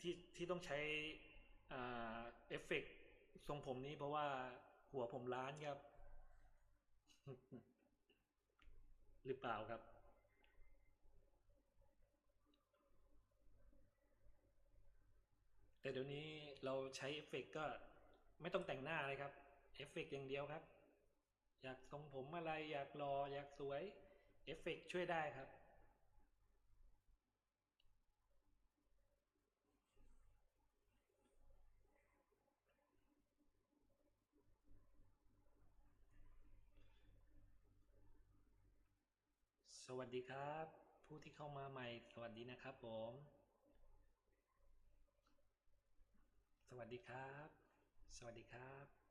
ที่ที่ต้องใช้เอฟเฟกต์ทรงผมนี้เพราะว่าหัวผมล้านครับ หรือเปล่าครับ แต่เดี๋ยวนี้เราใช้เอฟเฟกต์ก็ไม่ต้องแต่งหน้าเลยครับเอฟเฟกต์อย่างเดียวครับ อยากทรงผมอะไรอยากรออยากสวยเอฟเฟกต์ช่วยได้ครับ สวัสดีครับ ผู้ที่เข้ามาใหม่สวัสดีนะครับผม สวัสดีครับ สวัสดีครับ